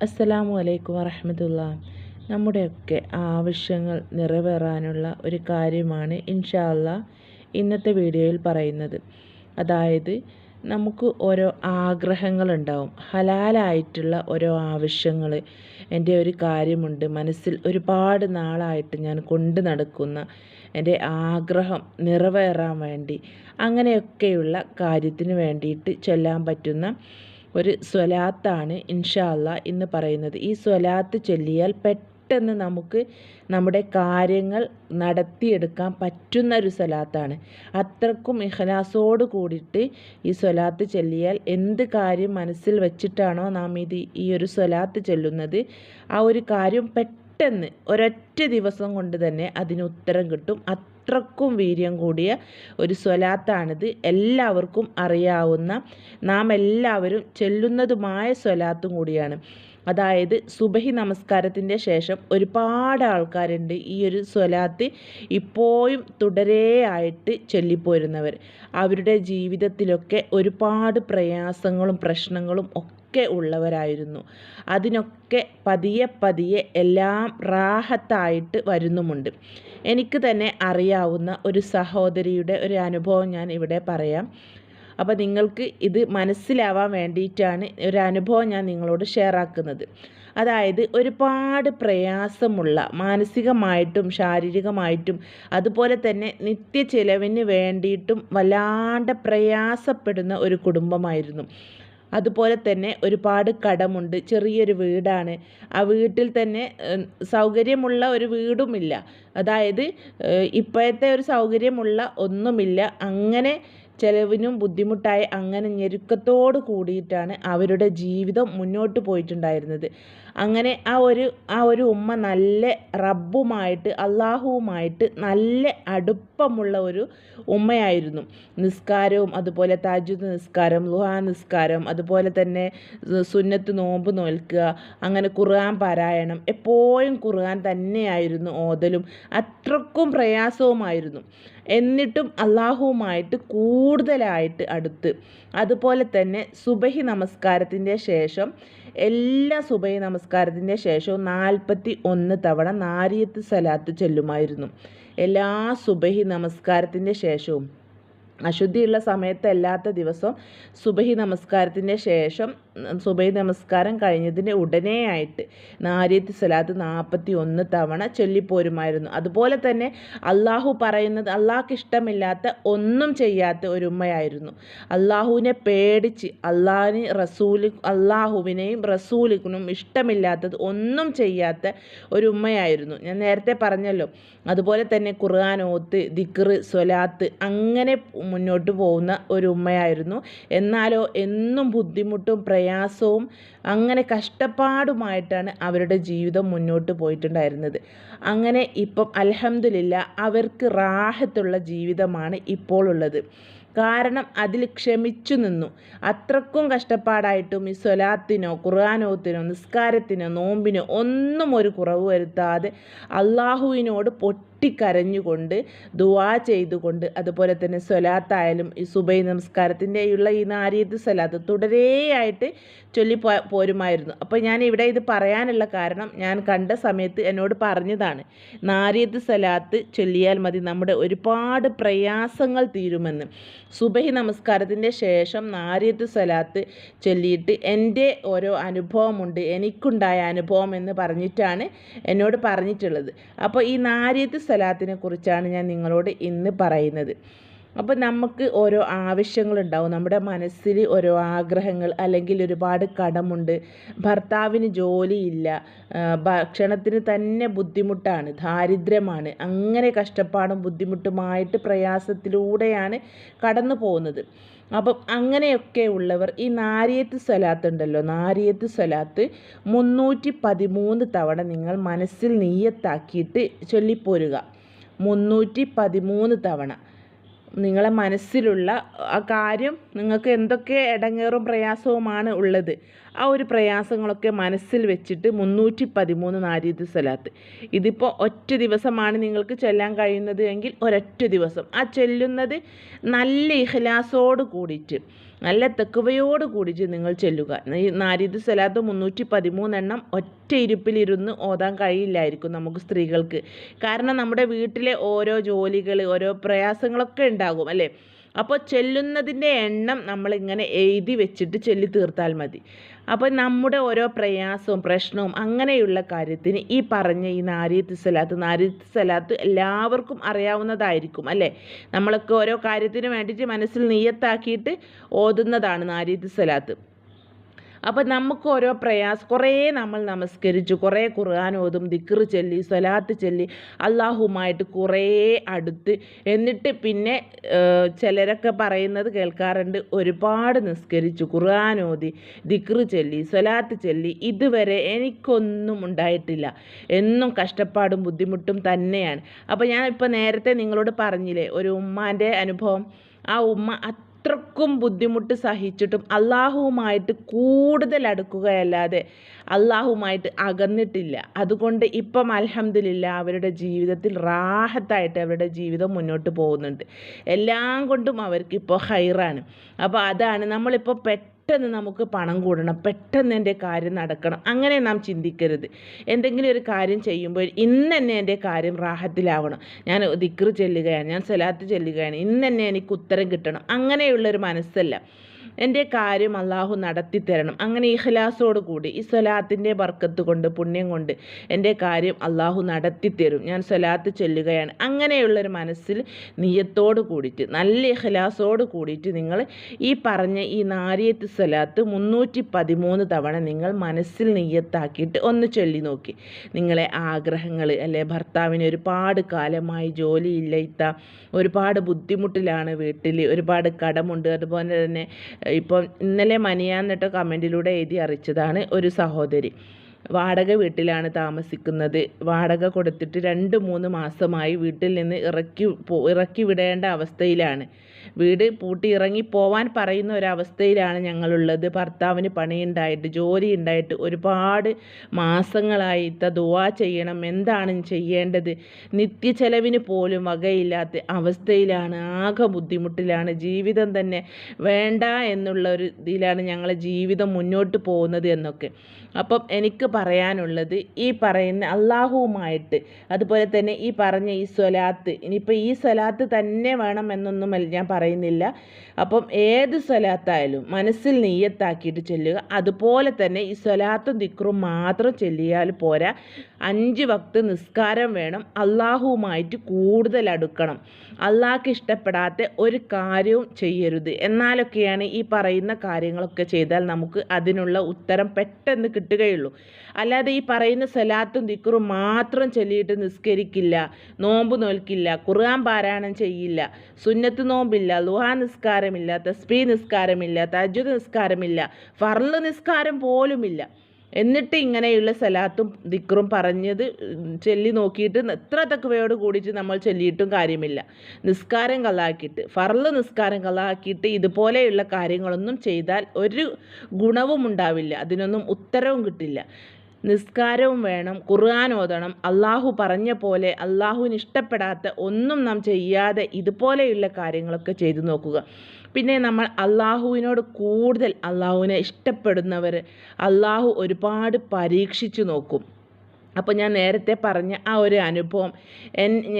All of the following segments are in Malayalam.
അസ്സലാമു അലൈക്കും വറഹമത്തുള്ള. നമ്മുടെയൊക്കെ ആവശ്യങ്ങൾ നിറവേറാനുള്ള ഒരു കാര്യമാണ് ഇൻഷാല്ല ഇന്നത്തെ വീഡിയോയിൽ പറയുന്നത്. അതായത് നമുക്ക് ഓരോ ആഗ്രഹങ്ങളുണ്ടാവും. ഹലാലായിട്ടുള്ള ഓരോ ആവശ്യങ്ങൾ എന്റെ ഒരു കാര്യമുണ്ട് മനസ്സിൽ ഒരുപാട് നാളായിട്ട് ഞാൻ കൊണ്ട് നടക്കുന്ന എന്റെ ആഗ്രഹം നിറവേറാൻ വേണ്ടി അങ്ങനെയൊക്കെയുള്ള കാര്യത്തിന് വേണ്ടിയിട്ട് ചൊല്ലാൻ പറ്റുന്ന ഒരു സ്വലാത്താണ് ഇൻഷാ എന്ന് പറയുന്നത്. ഈ സ്വലാത്ത് ചൊല്ലിയാൽ പെട്ടെന്ന് നമുക്ക് നമ്മുടെ കാര്യങ്ങൾ നടത്തിയെടുക്കാൻ പറ്റുന്ന ഒരു സ്വലാത്താണ്. അത്രക്കും ഇഹ്ലാസോട് കൂടിയിട്ട് ഈ സ്വലാത്ത് ചൊല്ലിയാൽ എന്ത് കാര്യം മനസ്സിൽ വെച്ചിട്ടാണോ നാം ഇത് ഈ ഒരു സ്വലാത്ത് ചൊല്ലുന്നത്? ആ ഒരു കാര്യം പെട്ടെന്ന് ഒരൊറ്റ ദിവസം കൊണ്ട് തന്നെ അതിന് ഉത്തരം കിട്ടും. അത്രക്കും വീര്യം കൂടിയ ഒരു സ്വലാത്താണിത്. എല്ലാവർക്കും അറിയാവുന്ന നാം എല്ലാവരും ചെല്ലുന്നതുമായ സ്വലാത്തും കൂടിയാണ്. അതായത് സുബഹി നമസ്കാരത്തിന്റെ ശേഷം ഒരുപാട് ആൾക്കാരുണ്ട് ഈ ഒരു സ്വലാത്ത് ഇപ്പോഴും തുടരെയായിട്ട് ചൊല്ലിപ്പോരുന്നവർ. അവരുടെ ജീവിതത്തിലൊക്കെ ഒരുപാട് പ്രയാസങ്ങളും പ്രശ്നങ്ങളും ഒക്കെ ഉള്ളവരായിരുന്നു. അതിനൊക്കെ പതിയെ പതിയെ എല്ലാം റാഹത്തായിട്ട് വരുന്നുമുണ്ട്. എനിക്ക് തന്നെ അറിയാവുന്ന ഒരു സഹോദരിയുടെ ഒരു അനുഭവം ഞാൻ ഇവിടെ പറയാം. അപ്പോൾ നിങ്ങൾക്ക് ഇത് മനസ്സിലാവാൻ വേണ്ടിയിട്ടാണ് ഒരു അനുഭവം ഞാൻ നിങ്ങളോട് ഷെയർ ആക്കുന്നത്. അതായത് ഒരുപാട് പ്രയാസമുള്ള മാനസികമായിട്ടും ശാരീരികമായിട്ടും അതുപോലെ തന്നെ നിത്യ ചിലവിന് വേണ്ടിയിട്ടും വല്ലാണ്ട് പ്രയാസപ്പെടുന്ന ഒരു കുടുംബമായിരുന്നു. അതുപോലെ തന്നെ ഒരുപാട് കടമുണ്ട്. ചെറിയൊരു വീടാണ്. ആ വീട്ടിൽ തന്നെ സൗകര്യമുള്ള ഒരു വീടുമില്ല. അതായത് ഇപ്പോഴത്തെ ഒരു സൗകര്യമുള്ള ഒന്നുമില്ല. അങ്ങനെ ചിലവിനും ബുദ്ധിമുട്ടായി അങ്ങനെ ഞെരുക്കത്തോട് കൂടിയിട്ടാണ് അവരുടെ ജീവിതം മുന്നോട്ട് പോയിട്ടുണ്ടായിരുന്നത്. അങ്ങനെ ആ ഒരു ആ ഒരു ഉമ്മ നല്ല റബ്ബുമായിട്ട് അള്ളാഹുവുമായിട്ട് നല്ല അടുപ്പമുള്ള ഒരു ഉമ്മയായിരുന്നു. നിസ്കാരവും അതുപോലെ താജുദ് നിസ്കാരം ലുഹാ നിസ്കാരം അതുപോലെ തന്നെ സുന്നത്ത് നോമ്പ് നോൽക്കുക അങ്ങനെ ഖുർആൻ പാരായണം എപ്പോഴും ഖുർആൻ തന്നെയായിരുന്നു ഓതലും അത്രക്കും പ്രയാസവുമായിരുന്നു. എന്നിട്ടും അള്ളാഹുവുമായിട്ട് കൂടുതലായിട്ട് അടുത്ത്. അതുപോലെ തന്നെ സുബഹി നമസ്കാരത്തിന്റെ ശേഷം എല്ലാ സുബഹി നമസ്കാരത്തിന്റെ ശേഷവും നാൽപ്പത്തി ഒന്ന് തവണ നാരിയത്ത് സലാത്ത് ചൊല്ലുമായിരുന്നു. എല്ലാ സുബഹി നമസ്കാരത്തിന്റെ ശേഷവും അശുദ്ധിയുള്ള സമയത്തല്ലാത്ത ദിവസം സുബഹി നമസ്കാരത്തിന്റെ ശേഷം സുബഹി നമസ്കാരം കഴിഞ്ഞതിന് ഉടനെയായിട്ട് നാരിയത്ത് സലാത്ത് നാൽപ്പത്തി ഒന്ന് തവണ ചൊല്ലിപ്പോരുമായിരുന്നു. അതുപോലെ തന്നെ അള്ളാഹു പറയുന്നത് അള്ളാഹ്ക്ക് ഇഷ്ടമില്ലാത്ത ഒന്നും ചെയ്യാത്ത ഒരു ഉമ്മയായിരുന്നു. അള്ളാഹുവിനെ പേടിച്ച് അള്ളാഹിന് റസൂലി അള്ളാഹുവിനെയും റസൂലിനും ഇഷ്ടമില്ലാത്തത് ഒന്നും ചെയ്യാത്ത ഒരു ഉമ്മയായിരുന്നു. ഞാൻ നേരത്തെ പറഞ്ഞല്ലോ അതുപോലെ തന്നെ ഖുർആൻ ഓത്ത് ദിക്ർ സ്വലാത്ത് അങ്ങനെ മുന്നോട്ട് പോകുന്ന ഒരു ഉമ്മയായിരുന്നു. എന്നാലോ എന്നും ബുദ്ധിമുട്ടും പ്രയാസവും അങ്ങനെ കഷ്ടപ്പാടുമായിട്ടാണ് അവരുടെ ജീവിതം മുന്നോട്ട് പോയിട്ടുണ്ടായിരുന്നത്. അങ്ങനെ ഇപ്പം അലഹമില്ല അവർക്ക് റാഹത്തുള്ള ജീവിതമാണ് ഇപ്പോൾ ഉള്ളത്. കാരണം അതിൽ ക്ഷമിച്ചു നിന്നു. അത്രക്കും കഷ്ടപ്പാടായിട്ടും ഈ സ്വലാത്തിനോ ഖുർആാനോത്തിനോ നിസ്കാരത്തിനോ നോമ്പിനോ ഒന്നും ഒരു കുറവ് വരുത്താതെ അള്ളാഹുവിനോട് പൊട്ടിക്കരഞ്ഞുകൊണ്ട് ദുവാ ചെയ്തുകൊണ്ട് അതുപോലെ തന്നെ സ്വലാത്തായാലും ഈ സുബൈ നമസ്കാരത്തിന്റെയുള്ള ഈ നാരിയത്ത് സ്വലാത്ത് തുടരെയായിട്ട് ചൊല്ലി പോരുമായിരുന്നു. അപ്പോൾ ഞാൻ ഇവിടെ ഇത് പറയാനുള്ള കാരണം ഞാൻ കണ്ട സമയത്ത് എന്നോട് പറഞ്ഞതാണ് നാരിയത്ത് സ്വലാത്ത് ചൊല്ലിയാൽ മതി നമ്മുടെ ഒരുപാട് പ്രയാസങ്ങൾ തീരുമെന്ന്. സുബഹി നമസ്കാരത്തിന്റെ ശേഷം നാരിയത്ത് സ്വലാത്ത് ചൊല്ലിയിട്ട് എന്റെ ഓരോ അനുഭവമുണ്ട് എനിക്കുണ്ടായ അനുഭവം എന്ന് പറഞ്ഞിട്ടാണ് എന്നോട് പറഞ്ഞിട്ടുള്ളത്. അപ്പോൾ ഈ നാരിയത്ത് സ്വലാത്തിനെ കുറിച്ചാണ് ഞാൻ നിങ്ങളോട് ഇന്ന് പറയുന്നത്. അപ്പോൾ നമുക്ക് ഓരോ ആവശ്യങ്ങളുണ്ടാവും. നമ്മുടെ മനസ്സിൽ ഓരോ ആഗ്രഹങ്ങൾ അല്ലെങ്കിൽ ഒരുപാട് കടമുണ്ട്. ഭർത്താവിന് ജോലിയില്ല. ഭക്ഷണത്തിന് തന്നെ ബുദ്ധിമുട്ടാണ്. ദാരിദ്ര്യമാണ്. അങ്ങനെ കഷ്ടപ്പാടും ബുദ്ധിമുട്ടുമായിട്ട് പ്രയാസത്തിലൂടെയാണ് കടന്നു പോകുന്നത് അപ്പം അങ്ങനെയൊക്കെ ഉള്ളവർ ഈ നാരിയത്ത് സ്വലാത്ത് ഉണ്ടല്ലോ നാരിയത്ത് സ്വലാത്ത് മുന്നൂറ്റി പതിമൂന്ന് തവണ നിങ്ങൾ മനസ്സിൽ നീയത്താക്കിയിട്ട് ചൊല്ലിപ്പോരുക. മുന്നൂറ്റി പതിമൂന്ന് തവണ. നിങ്ങളെ മനസ്സിലുള്ള ആ കാര്യം നിങ്ങൾക്ക് എന്തൊക്കെ ഇടങ്ങേറും പ്രയാസവുമാണ് ഉള്ളത് ആ ഒരു പ്രയാസങ്ങളൊക്കെ മനസ്സിൽ വെച്ചിട്ട് മുന്നൂറ്റി പതിമൂന്ന് നാരീത് സ്വലാത്ത് ഇതിപ്പോൾ ഒറ്റ ദിവസമാണ് നിങ്ങൾക്ക് ചൊല്ലാൻ കഴിയുന്നത് എങ്കിൽ ഒരൊറ്റ ദിവസം. ആ ചെല്ലുന്നത് നല്ല ഇഹ്ലാസോട് കൂടിയിട്ട്. നല്ല തെക്കുവയോട് കൂടി നിങ്ങൾ ചെല്ലുക. ഈ സലാത്ത് മുന്നൂറ്റി പതിമൂന്നെണ്ണം ഒറ്റ ഇരുപ്പിലിരുന്ന് ഓതാൻ കഴിയില്ലായിരിക്കും നമുക്ക് സ്ത്രീകൾക്ക്. കാരണം നമ്മുടെ വീട്ടിലെ ഓരോ ജോലികൾ ഓരോ പ്രയാസങ്ങളൊക്കെ ഉണ്ടാകും അല്ലേ? അപ്പോൾ ചെല്ലുന്നതിന്റെ എണ്ണം നമ്മളിങ്ങനെ എഴുതി വെച്ചിട്ട് ചെല്ലി തീർത്താൽ മതി. അപ്പോൾ നമ്മുടെ ഓരോ പ്രയാസവും പ്രശ്നവും അങ്ങനെയുള്ള കാര്യത്തിന് ഈ പറഞ്ഞ ഈ നാരിയത്ത് സലാത്ത് നാരിയത്ത് സലാത്ത് എല്ലാവർക്കും അറിയാവുന്നതായിരിക്കും അല്ലേ? നമ്മളൊക്കെ ഓരോ കാര്യത്തിന് വേണ്ടിയിട്ട് മനസ്സിൽ നീയത്താക്കിയിട്ട് ഓതുന്നതാണ് നാരിയത്ത് സലാത്ത്. അപ്പം നമുക്ക് ഓരോ പ്രയാസം കുറേ നമ്മൾ നമസ്കരിച്ചു കുറേ ഖുർആൻ ഓതും ദിക്ർ ചൊല്ലി സ്വലാത്ത് ചൊല്ലി അള്ളാഹുമായിട്ട് കുറേ അടുത്ത്. എന്നിട്ട് പിന്നെ ചിലരൊക്കെ പറയുന്നത് കേൾക്കാറുണ്ട് ഒരുപാട് നിസ്കരിച്ചു ഖുർആൻ ഓതി ദിക്ർ ചൊല്ലി സ്വലാത്ത് ചൊല്ലി ഇതുവരെ എനിക്കൊന്നും ഉണ്ടായിട്ടില്ല. എന്നും കഷ്ടപ്പാടും ബുദ്ധിമുട്ടും തന്നെയാണ്. അപ്പോൾ ഞാൻ ഇപ്പോൾ നേരത്തെ നിങ്ങളോട് പറഞ്ഞില്ലേ ഒരു ഉമ്മാന്റെ അനുഭവം. ആ ഉമ്മ അത്രക്കും ബുദ്ധിമുട്ട് സഹിച്ചിട്ടും അള്ളാഹുവുമായിട്ട് കൂടുതൽ അടുക്കുകയല്ലാതെ അള്ളാഹുമായിട്ട് അകന്നിട്ടില്ല. അതുകൊണ്ട് ഇപ്പം അലഹമില്ല അവരുടെ ജീവിതത്തിൽ റാഹത്തായിട്ട് അവരുടെ ജീവിതം മുന്നോട്ട് പോകുന്നുണ്ട്. എല്ലാം കൊണ്ടും അവർക്കിപ്പോൾ ഹൈറാണ്. അപ്പോൾ അതാണ് നമ്മളിപ്പോൾ പെട്ടെന്ന് പെട്ടെന്ന് നമുക്ക് പണം കൂടണം പെട്ടെന്ന് എന്റെ കാര്യം നടക്കണം. അങ്ങനെ നാം ചിന്തിക്കരുത്. എന്തെങ്കിലും ഒരു കാര്യം ചെയ്യുമ്പോൾ ഇന്ന് തന്നെ എന്റെ കാര്യം റാഹത്തിലാവണം. ഞാൻ ദിക്ർ ചെല്ലുകയാണ് ഞാൻ സലാത്ത് ചെല്ലുകയാണ്. ഇന്ന് തന്നെ എനിക്ക് ഉത്തരം കിട്ടണം. അങ്ങനെയുള്ളൊരു മനസ്സല്ല. എന്റെ കാര്യം അള്ളാഹു നടത്തി തരണം. അങ്ങനെ ഇഖലാസോട് കൂടി ഈ സ്വലാത്തിന്റെ ബർക്കത്ത് കൊണ്ട് പുണ്യം കൊണ്ട് എന്റെ കാര്യം അള്ളാഹു നടത്തി തരും. ഞാൻ സ്വലാത്ത് ചൊല്ലുകയാണ്. അങ്ങനെയുള്ളൊരു മനസ്സിൽ നീയത്തോട് കൂടിയിട്ട് നല്ല ഇഖലാസോട് കൂടിയിട്ട് നിങ്ങൾ ഈ പറഞ്ഞ ഈ നാരിയത്ത് സ്വലാത്ത് മുന്നൂറ്റി പതിമൂന്ന് തവണ നിങ്ങൾ മനസ്സിൽ നീയത്താക്കിയിട്ട് ഒന്ന് ചൊല്ലി നോക്കി. നിങ്ങളെ ആഗ്രഹങ്ങൾ അല്ലെ ഭർത്താവിന് ഒരുപാട് കാലമായി ജോലിയില്ല ഇത്ത ഒരുപാട് ബുദ്ധിമുട്ടിലാണ് വീട്ടിൽ ഒരുപാട് കടമുണ്ട്. അതുപോലെ തന്നെ ഇപ്പം ഇന്നലെ മനിയാന്നിട്ട് കമന്റിലൂടെ എഴുതി അറിയിച്ചതാണ് ഒരു സഹോദരി. വാടക വീട്ടിലാണ് താമസിക്കുന്നത്. വാടക കൊടുത്തിട്ട് രണ്ട് മൂന്ന് മാസമായി വീട്ടിൽ നിന്ന് ഇറക്കി ഇറക്കി വിടേണ്ട അവസ്ഥയിലാണ്. വീട് പൂട്ടി ഇറങ്ങി പോവാൻ പറയുന്ന ഒരവസ്ഥയിലാണ് ഞങ്ങളുള്ളത്. ഭർത്താവിന് പണിയുണ്ടായിട്ട് ജോലി ഉണ്ടായിട്ട് ഒരുപാട് മാസങ്ങളായിട്ട് ദുവാ ചെയ്യണം. എന്താണ് ചെയ്യേണ്ടത്? നിത്യ ചെലവിന് പോലും വകയില്ലാത്ത അവസ്ഥയിലാണ് ആകെ ബുദ്ധിമുട്ടിലാണ്. ജീവിതം തന്നെ വേണ്ട എന്നുള്ള ഒരു ഇതിലാണ് ഞങ്ങളെ ജീവിതം മുന്നോട്ട് പോകുന്നത് എന്നൊക്കെ. അപ്പം എനിക്ക് പറയാനുള്ളത് ഈ പറയുന്ന അള്ളാഹുവുമായിട്ട് അതുപോലെ തന്നെ ഈ പറഞ്ഞ ഈ സ്വലാത്ത് ഇനിയിപ്പോൾ ഈ സ്വലാത്ത് തന്നെ വേണം എന്നൊന്നുമല്ല ഞാൻ പറയുന്നില്ല. അപ്പം ഏത് സ്വലാത്തായാലും മനസ്സിൽ നെയ്യത്താക്കിയിട്ട് ചൊല്ലുക. അതുപോലെ തന്നെ ഈ സ്വലാത്തും ദിക്റും മാത്രം ചൊല്ലിയാൽ പോരാ. അഞ്ച് വക്ത് നിസ്കാരം വേണം. അള്ളാഹുവുമായിട്ട് കൂടുതൽ അടുക്കണം. അള്ളാഹ്ക്ക് ഇഷ്ടപ്പെടാത്ത ഒരു കാര്യവും ചെയ്യരുത്. എന്നാലൊക്കെയാണ് ഈ പറയുന്ന കാര്യങ്ങളൊക്കെ ചെയ്താൽ നമുക്ക് അതിനുള്ള ഉത്തരം പെട്ടെന്ന് കിട്ടുകയുള്ളൂ. അല്ലാതെ ഈ പറയുന്ന സലാത്തും ദിക്റും മാത്രം ചൊല്ലിയിട്ട് നിസ്കരിക്കില്ല. നോമ്പ് നോൽക്കില്ല. ഖുർആൻ പാരായണം ചെയ്യില്ല. സുന്നത്ത് നോമ്പില്ല ലുഹാ നിസ്കാരമില്ല തസ്ബീ നിസ്കാരമില്ല തജുദ് നിസ്കാരമില്ല ഫർൾ നിസ്കാരം പോലുമില്ല. എന്നിട്ട് ഇങ്ങനെയുള്ള സലാത്തും ദിക്റും പറഞ്ഞത് ചൊല്ലി നോക്കിയിട്ട് എത്ര തക്കവയോട് കൂടിയിട്ട് നമ്മൾ ചൊല്ലിയിട്ടും കാര്യമില്ല. നിസ്കാരം കലാക്കിയിട്ട് ഫർൾ നിസ്കാരം കലാക്കിയിട്ട് ഇതുപോലെയുള്ള കാര്യങ്ങളൊന്നും ചെയ്താൽ ഒരു ഗുണവും ഉണ്ടാവില്ല അതിനൊന്നും ഉത്തരവും കിട്ടില്ല. നിസ്കാരവും വേണം ഖുർആൻ ഓതണം അള്ളാഹു പറഞ്ഞ പോലെ അള്ളാഹുവിന് ഇഷ്ടപ്പെടാത്ത ഒന്നും നാം ചെയ്യാതെ ഇതുപോലെയുള്ള കാര്യങ്ങളൊക്കെ ചെയ്തു നോക്കുക. പിന്നെ നമ്മൾ അള്ളാഹുവിനോട് കൂടുതൽ അള്ളാഹുവിനെ ഇഷ്ടപ്പെടുന്നവർ അള്ളാഹു ഒരുപാട് പരീക്ഷിച്ചു നോക്കും. അപ്പോൾ ഞാൻ നേരത്തെ പറഞ്ഞ ആ ഒരു അനുഭവം.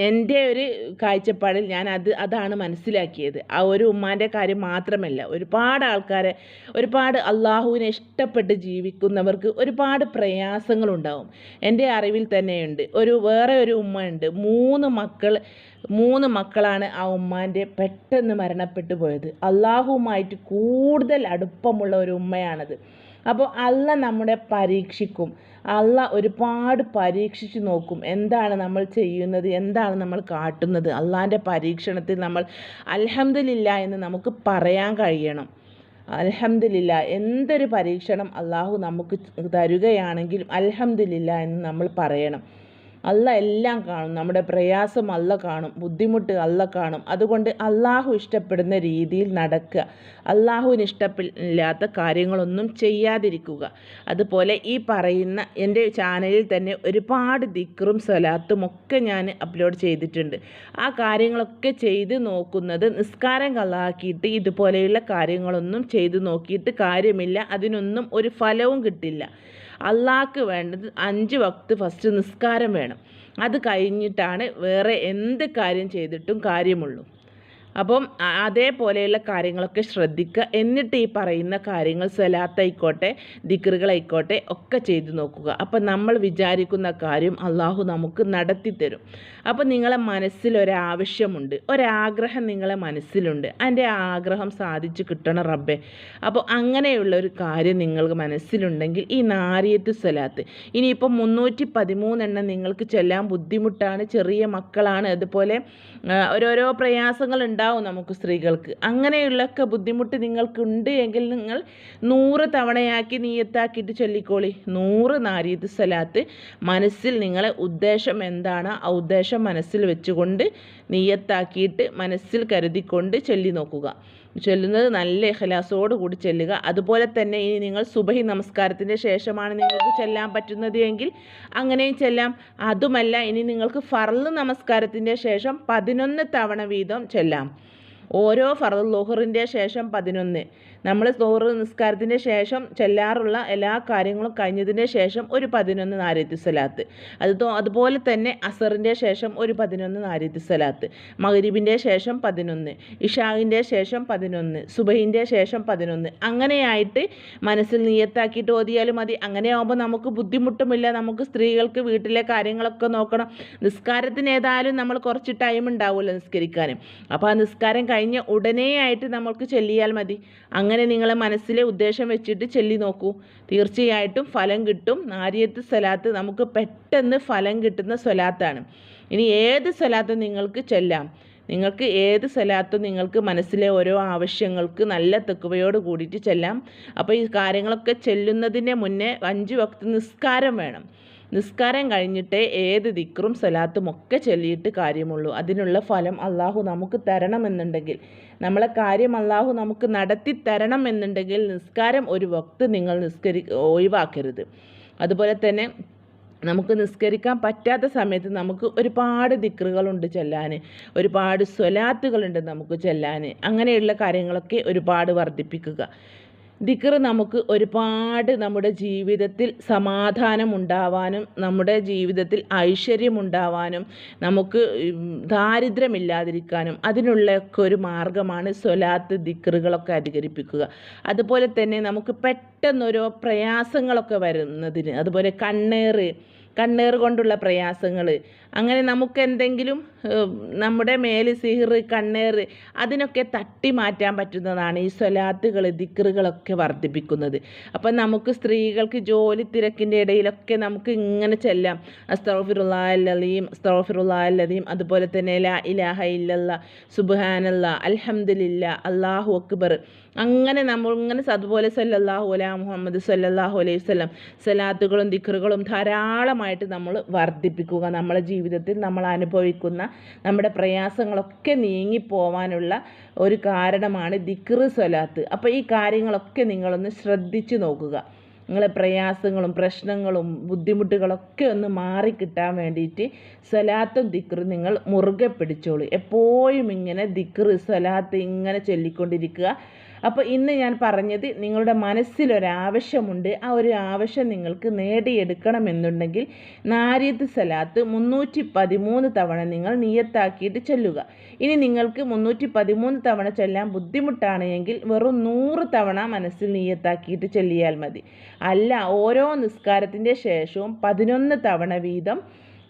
എന്റെ ഒരു കാഴ്ചപ്പാടിൽ ഞാൻ അത് അതാണ് മനസ്സിലാക്കിയത്. ആ ഒരു ഉമ്മാന്റെ കാര്യം മാത്രമല്ല ഒരുപാട് ആൾക്കാരെ ഒരുപാട് അള്ളാഹുവിനെ ഇഷ്ടപ്പെട്ട് ജീവിക്കുന്നവർക്ക് ഒരുപാട് പ്രയാസങ്ങളുണ്ടാവും. എന്റെ അറിവിൽ തന്നെയുണ്ട്. ഒരു വേറെ ഒരു ഉമ്മ ഉണ്ട് മൂന്ന് മക്കൾ മൂന്ന് മക്കളാണ് ആ ഉമ്മാന്റെ പെട്ടെന്ന് മരണപ്പെട്ടു പോയത്. അള്ളാഹുവുമായിട്ട് കൂടുതൽ അടുപ്പമുള്ള ഒരു ഉമ്മയാണത്. അപ്പോൾ അല്ല നമ്മുടെ പരീക്ഷിക്കും. അല്ല ഒരുപാട് പരീക്ഷിച്ച് നോക്കും. എന്താണ് നമ്മൾ ചെയ്യുന്നത്? എന്താണ് നമ്മൾ കാട്ടുന്നത്? അള്ളാന്റെ പരീക്ഷണത്തിൽ നമ്മൾ അൽഹംദുലില്ല എന്ന് നമുക്ക് പറയാൻ കഴിയണം. അൽഹംദുലില്ല എന്തൊരു പരീക്ഷണം അള്ളാഹു നമുക്ക് തരുകയാണെങ്കിലും അൽഹംദുലില്ല എന്ന് നമ്മൾ പറയണം. അല്ല എല്ലാം കാണും. നമ്മുടെ പ്രയാസം അല്ല കാണും. ബുദ്ധിമുട്ട് അല്ല കാണും. അതുകൊണ്ട് അള്ളാഹു ഇഷ്ടപ്പെടുന്ന രീതിയിൽ നടക്കുക. അള്ളാഹുവിന് ഇഷ്ടമില്ലാത്ത കാര്യങ്ങളൊന്നും ചെയ്യാതിരിക്കുക. അതുപോലെ ഈ പറയുന്ന എന്റെ ചാനലിൽ തന്നെ ഒരുപാട് ദിക്റും സ്വലാത്തും ഒക്കെ ഞാൻ അപ്ലോഡ് ചെയ്തിട്ടുണ്ട്. ആ കാര്യങ്ങളൊക്കെ ചെയ്ത് നോക്കുന്നത് നിസ്കാരം കളാക്കിയിട്ട് ഇതുപോലെയുള്ള കാര്യങ്ങളൊന്നും ചെയ്ത് നോക്കിയിട്ട് കാര്യമില്ല. അതിനൊന്നും ഒരു ഫലവും കിട്ടില്ല. അള്ളാഹ്ക്ക് വേണ്ടത് അഞ്ച് വക്ത് ഫസ്റ്റ് നിസ്കാരം വേണം. അത് കഴിഞ്ഞിട്ടാണ് വേറെ എന്ത് കാര്യം ചെയ്തിട്ടും കാര്യമുള്ളൂ. അപ്പം അതേപോലെയുള്ള കാര്യങ്ങളൊക്കെ ശ്രദ്ധിക്കുക. എന്നിട്ട് ഈ പറയുന്ന കാര്യങ്ങൾ സ്വലാത്തായിക്കോട്ടെ ദിക്കറുകളായിക്കോട്ടെ ഒക്കെ ചെയ്തു നോക്കുക. അപ്പം നമ്മൾ വിചാരിക്കുന്ന കാര്യം അള്ളാഹു നമുക്ക് നടത്തി തരും അപ്പം നിങ്ങളെ മനസ്സിലൊരാവശ്യമുണ്ട് ഒരാഗ്രഹം നിങ്ങളെ മനസ്സിലുണ്ട്. അതിന്റെ ആഗ്രഹം സാധിച്ചു കിട്ടണം റബ്ബെ. അപ്പോൾ അങ്ങനെയുള്ള ഒരു കാര്യം നിങ്ങൾക്ക് മനസ്സിലുണ്ടെങ്കിൽ ഈ നാരിയത്ത് സ്വലാത്ത് ഇനിയിപ്പോൾ മുന്നൂറ്റി പതിമൂന്നെണ്ണം നിങ്ങൾക്ക് ചെല്ലാൻ ബുദ്ധിമുട്ടാണ്. ചെറിയ മക്കളാണ്. അതുപോലെ ഓരോരോ പ്രയാസങ്ങൾ ഉണ്ടാവും. നമുക്ക് സ്ത്രീകൾക്ക്. അങ്ങനെയുള്ളൊക്കെ ബുദ്ധിമുട്ട് നിങ്ങൾക്കുണ്ട് എങ്കിൽ നിങ്ങൾ നൂറ് തവണയാക്കി നീയത്താക്കിയിട്ട് ചൊല്ലിക്കോളി. നൂറ് നാരീത് സലാത്ത്. മനസ്സിൽ നിങ്ങളെ ഉദ്ദേശം എന്താണ്? ആ ഉദ്ദേശം മനസ്സിൽ വെച്ചുകൊണ്ട് നീയത്താക്കിയിട്ട് മനസ്സിൽ കരുതിക്കൊണ്ട് ചൊല്ലി നോക്കുക ചൊല്ലുന്നത് നല്ല ഇഖലാസോട് കൂടി ചെല്ലുക. അതുപോലെ തന്നെ ഇനി നിങ്ങൾ സുബഹി നമസ്കാരത്തിന്റെ ശേഷമാണ് നിങ്ങൾക്ക് ചെല്ലാൻ പറ്റുന്നത് എങ്കിൽ അങ്ങനെയും ചെല്ലാം. അതുമല്ല ഇനി നിങ്ങൾക്ക് ഫർൾ നമസ്കാരത്തിന്റെ ശേഷം പതിനൊന്ന് തവണ വീതം ചെല്ലാം. ഓരോ ഫറൽ ലോഹറിന്റെ ശേഷം പതിനൊന്ന്. നമ്മൾ ലോഹർ നിസ്കാരത്തിന്റെ ശേഷം ചെല്ലാറുള്ള എല്ലാ കാര്യങ്ങളും കഴിഞ്ഞതിന് ശേഷം ഒരു പതിനൊന്ന് നാരത്തി സ്വലാത്ത്. അത് അതുപോലെ തന്നെ അസറിന്റെ ശേഷം ഒരു പതിനൊന്ന് നാരത്തി സ്വലാത്ത്. മഹരീബിന്റെ ശേഷം പതിനൊന്ന് ഇഷാഹിന്റെ ശേഷം പതിനൊന്ന് സുബഹിന്റെ ശേഷം പതിനൊന്ന്. അങ്ങനെയായിട്ട് മനസ്സിൽ നിയത്താക്കിയിട്ട് ഓതിയാലും മതി. അങ്ങനെയാകുമ്പോൾ നമുക്ക് ബുദ്ധിമുട്ടുമില്ല. നമുക്ക് സ്ത്രീകൾക്ക് വീട്ടിലെ കാര്യങ്ങളൊക്കെ നോക്കണം. നിസ്കാരത്തിന് ഏതായാലും നമ്മൾ കുറച്ച് ടൈം ഉണ്ടാവുമല്ലോ നിസ്കരിക്കാനും. അപ്പോൾ ആ നിസ്കാരം കഴിഞ്ഞ ഉടനെയായിട്ട് നമ്മൾക്ക് ചൊല്ലിയാൽ മതി. അങ്ങനെ നിങ്ങളെ മനസ്സിലെ ഉദ്ദേശം വെച്ചിട്ട് ചൊല്ലി നോക്കൂ. തീർച്ചയായിട്ടും ഫലം കിട്ടും. നാരിയത്ത് സ്വലാത്ത് നമുക്ക് പെട്ടെന്ന് ഫലം കിട്ടുന്ന സ്വലാത്താണ്. ഇനി ഏത് സ്വലാത്തും നിങ്ങൾക്ക് ചൊല്ലാം. നിങ്ങൾക്ക് ഏത് സ്ഥലത്തും നിങ്ങൾക്ക് മനസ്സിലെ ഓരോ ആവശ്യങ്ങൾക്ക് നല്ല തെക്കുവയോട് കൂടിയിട്ട് ചെല്ലാം. അപ്പോൾ ഈ കാര്യങ്ങളൊക്കെ ചെല്ലുന്നതിന് മുന്നേ അഞ്ച് വക്ത് നിസ്കാരം വേണം. നിസ്കാരം കഴിഞ്ഞിട്ടേ ഏത് ദിക്റും സ്വലാത്തും ഒക്കെ ചൊല്ലിയിട്ട് കാര്യമുള്ളൂ. അതിനുള്ള ഫലം അള്ളാഹു നമുക്ക് തരണമെന്നുണ്ടെങ്കിൽ നമ്മളെ കാര്യം അള്ളാഹു നമുക്ക് നടത്തി തരണം എന്നുണ്ടെങ്കിൽ നിസ്കാരം ഒരു വക്ത് നിങ്ങൾ നിസ്കരി ഒഴിവാക്കരുത്. അതുപോലെ തന്നെ നമുക്ക് നിസ്കരിക്കാൻ പറ്റാത്ത സമയത്ത് നമുക്ക് ഒരുപാട് ദിക്റുകളുണ്ട് ചെല്ലാൻ ഒരുപാട് സ്വലാത്തുകളുണ്ട് നമുക്ക് ചെല്ലാൻ അങ്ങനെയുള്ള കാര്യങ്ങളൊക്കെ ഒരുപാട് വർദ്ധിപ്പിക്കുക. ദിക്ർ നമുക്ക് ഒരുപാട് നമ്മുടെ ജീവിതത്തിൽ സമാധാനം ഉണ്ടാവാനും നമ്മുടെ ജീവിതത്തിൽ ഐശ്വര്യം ഉണ്ടാവാനും നമുക്ക് ദാരിദ്ര്യമില്ലാതിരിക്കാനും അതിനുള്ളൊക്കെ ഒരു മാർഗമാണ് സ്വലാത്ത് ദിക്റുകളൊക്കെ അധികരിപ്പിക്കുക. അതുപോലെ തന്നെ നമുക്ക് പെട്ടെന്നൊരു പ്രയാസങ്ങളൊക്കെ വരുന്നതിന് അതുപോലെ കണ്ണേറ് കണ്ണീർ കൊണ്ടുള്ള പ്രയാസങ്ങൾ അങ്ങനെ നമുക്ക് എന്തെങ്കിലും നമ്മുടെ മേൽ സിഹിർ കണ്ണീർ അതിനൊക്കെ തട്ടി മാറ്റാൻ പറ്റുന്നതാണ് ഈ സ്വലാത്തുകൾ ദിക്റുകളൊക്കെ വർദ്ധിപ്പിക്കുന്നത്. അപ്പം നമുക്ക് സ്ത്രീകൾക്ക് ജോലി തിരക്കിന്റെ ഇടയിലൊക്കെ നമുക്ക് ഇങ്ങനെ ചെല്ലാം. അസ്തഫിറുല്ലാലീം അസ്തഫിറുല്ലാലീം അതുപോലെ തന്നെ ലാ ഇലാഹ ഇല്ലല്ല സുബാനല്ല അലഹമില്ല അള്ളാഹു അക്ബർ. അങ്ങനെ നമ്മൾ ഇങ്ങനെ അതുപോലെ സല്ലല്ലാഹു അല മുഹമ്മദ് സല്ലല്ലാഹു അലൈഹി വസല്ലം. സലാത്തുകളും ദിക്റുകളും ധാരാളമായിട്ട് നമ്മൾ വർദ്ധിപ്പിക്കുക നമ്മളെ ജീവിതത്തിൽ നമ്മൾ അനുഭവിക്കുന്ന നമ്മുടെ പ്രയാസങ്ങളൊക്കെ നീങ്ങിപ്പോവാനുള്ള ഒരു കാരണമാണ് ദിക്റ് സ്വലാത്ത് അപ്പോൾ ഈ കാര്യങ്ങളൊക്കെ നിങ്ങളൊന്ന് ശ്രദ്ധിച്ചു നോക്കുക. നിങ്ങളെ പ്രയാസങ്ങളും പ്രശ്നങ്ങളും ബുദ്ധിമുട്ടുകളൊക്കെ ഒന്ന് മാറിക്കിട്ടാൻ വേണ്ടിയിട്ട് സലാത്തും ദിക്റും നിങ്ങൾ മുറുകെ പിടിച്ചോളൂ. എപ്പോഴും ഇങ്ങനെ ദിക്റ് സലാത്ത് ഇങ്ങനെ ചൊല്ലിക്കൊണ്ടിരിക്കുക. അപ്പോൾ ഇന്ന് ഞാൻ പറഞ്ഞത് നിങ്ങളുടെ മനസ്സിലൊരാവശ്യമുണ്ട്. ആ ഒരു ആവശ്യം നിങ്ങൾക്ക് നേടിയെടുക്കണമെന്നുണ്ടെങ്കിൽ നാരിയത്ത് സലാത്ത് മുന്നൂറ്റി പതിമൂന്ന് തവണ നിങ്ങൾ നിയത്താക്കിയിട്ട് ചെല്ലുക. ഇനി നിങ്ങൾക്ക് മുന്നൂറ്റി പതിമൂന്ന് തവണ ചെല്ലാൻ ബുദ്ധിമുട്ടാണ് എങ്കിൽ വെറും നൂറ് തവണ മനസ്സിൽ നീയത്താക്കിയിട്ട് ചെല്ലിയാൽ മതി. അല്ല ഓരോ നിസ്കാരത്തിന്റെ ശേഷവും പതിനൊന്ന് തവണ വീതം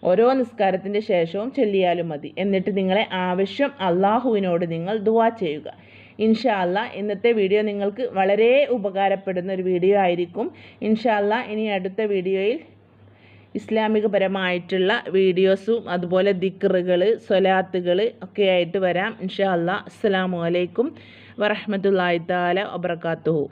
ഓരോ നിസ്കാരത്തിന്റെ ശേഷവും ചൊല്ലിയാലും മതി. എന്നിട്ട് നിങ്ങളെ ആവശ്യം അള്ളാഹുവിനോട് നിങ്ങൾ ദുവാ ചെയ്യുക. ഇൻഷാല്ല ഇന്നത്തെ വീഡിയോ നിങ്ങൾക്ക് വളരെ ഉപകാരപ്പെടുന്ന ഒരു വീഡിയോ ആയിരിക്കും. ഇൻഷാല്ല ഇനി അടുത്ത വീഡിയോയിൽ ഇസ്ലാമികപരമായിട്ടുള്ള വീഡിയോസും അതുപോലെ ദിക്റുകൾ സൊലാത്തുകൾ ഒക്കെ ആയിട്ട് വരാം. ഇൻഷാല്ല അസ്സാം വലൈക്കും വറഹമത്തല്ലാ താല വബർക്കാത്തുഹു